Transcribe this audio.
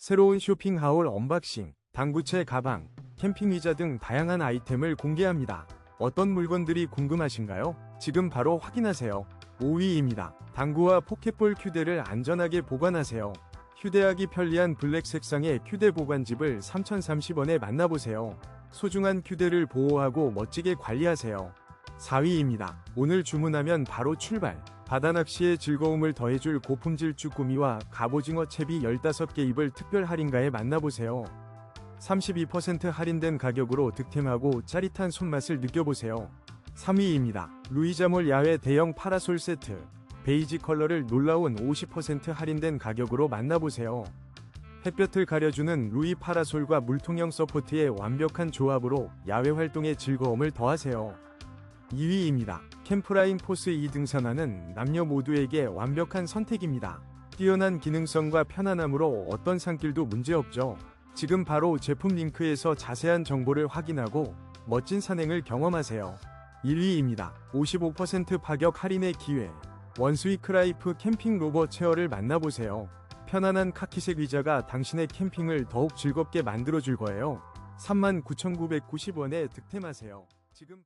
새로운 쇼핑 하울 언박싱, 당구채 가방, 캠핑 의자 등 다양한 아이템을 공개합니다. 어떤 물건들이 궁금하신가요? 지금 바로 확인하세요. 5위입니다. 당구와 포켓볼 휴대를 안전하게 보관하세요. 휴대하기 편리한 블랙 색상의 휴대 보관집을 3,030원에 만나보세요. 소중한 휴대를 보호하고 멋지게 관리하세요. 4위입니다. 오늘 주문하면 바로 출발. 바다낚시의 즐거움을 더해줄 고품질 쭈꾸미와 갑오징어 채비 15개 입을 특별 할인가에 만나보세요. 32% 할인된 가격으로 득템하고 짜릿한 손맛을 느껴보세요. 3위입니다. 루이자몰 야외 대형 파라솔 세트. 베이지 컬러를 놀라운 50% 할인된 가격으로 만나보세요. 햇볕을 가려주는 루이 파라솔과 물통형 서포트의 완벽한 조합으로 야외 활동의 즐거움을 더하세요. 2위입니다. 캠프라인 포스 2 등산화는 남녀 모두에게 완벽한 선택입니다. 뛰어난 기능성과 편안함으로 어떤 산길도 문제없죠. 지금 바로 제품 링크에서 자세한 정보를 확인하고 멋진 산행을 경험하세요. 1위입니다. 55% 파격 할인의 기회. 원스위크라이프 캠핑 로버 체어를 만나보세요. 편안한 카키색 의자가 당신의 캠핑을 더욱 즐겁게 만들어줄 거예요. 39,990원에 득템하세요. 지금